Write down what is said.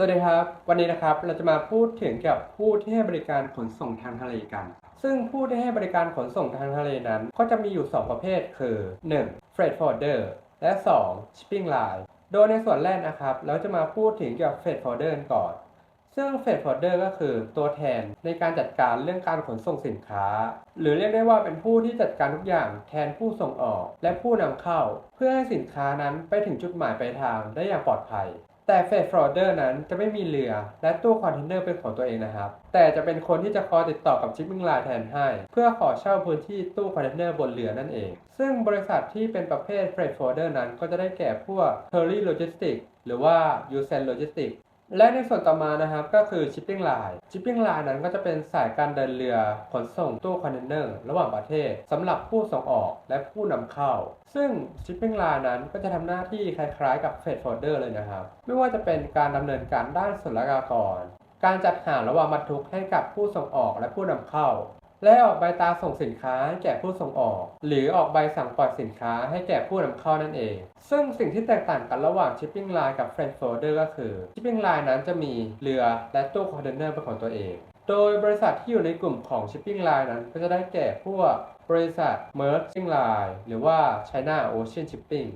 สวัสดีครับ วันนี้นะครับเราจะมาพูดถึงเกี่ยวกับผู้ที่ให้บริการขนส่งทางทะเลกัน ซึ่งผู้ที่ให้บริการขนส่งทางทะเลนั้น ก็จะมีอยู่ 2 ประเภทคือ 1. Freight forwarder และ 2. shipping line โดยในส่วนแรกนะครับ เราจะมาพูดถึงเกี่ยวกับ freight forwarder ก่อน ซึ่ง freight forwarder ก็คือตัวแทนในการจัดการเรื่องการขนส่งสินค้า หรือเรียกได้ว่าเป็นผู้ที่จัดการทุกอย่างแทนผู้ส่งออก และผู้นำเข้า เพื่อให้สินค้านั้นไปถึงจุดหมายปลายทางได้อย่างปลอดภัย แต่เฟดฟรอเดอร์นั้นจะไม่มีเรือ และตู้คอนเทนเนอร์เป็นของตัวเองนะครับ แต่จะเป็นคนที่จะคอยติดต่อกับชิปปิ้งไลน์แทนให้ เพื่อขอเช่าพื้นที่ตู้คอนเทนเนอร์บนเรือนั่นเอง ซึ่งบริษัทที่เป็นประเภทเฟร t ฟอร์เดอร์นั้นก็จะได้แก่พวก t e r r y Logistics หรือว่า u s e n Logistics และในส่วนต่อมานะครับก็คือ Shipping Line Shipping Line นั้นก็จะเป็นสายการเดินเรือขนส่งตู้คอนเทนเนอร์ระหว่างประเทศสำหรับผู้ส่งออกและผู้นำเข้า ซึ่ง Shipping Line นั้นก็จะทำหน้าที่คล้ายๆกับ Freight Forwarder เลยนะครับ ไม่ว่าจะเป็นการดำเนินการด้านศุลกากร การจัดหาระหว่างบรรทุกให้กับผู้ส่งออกและผู้นำเข้า และออกใบตาส่งสินค้าแก่ผู้ส่งออก หรือออกใบสั่งปล่อยสินค้าให้แก่ผู้นำเข้านั่นเอง ซึ่งสิ่งที่แตกต่างกันระหว่าง Shipping Line กับ Freight Forwarder ก็คือ Shipping Line นั้นจะมีเรือและตู้คอนเทนเนอร์เป็นของตัวเอง โดยบริษัทที่อยู่ในกลุ่มของ Shipping Line นั้นก็จะได้แก่พวกบริษัท Maersk Shipping Line หรือว่า China Ocean Shipping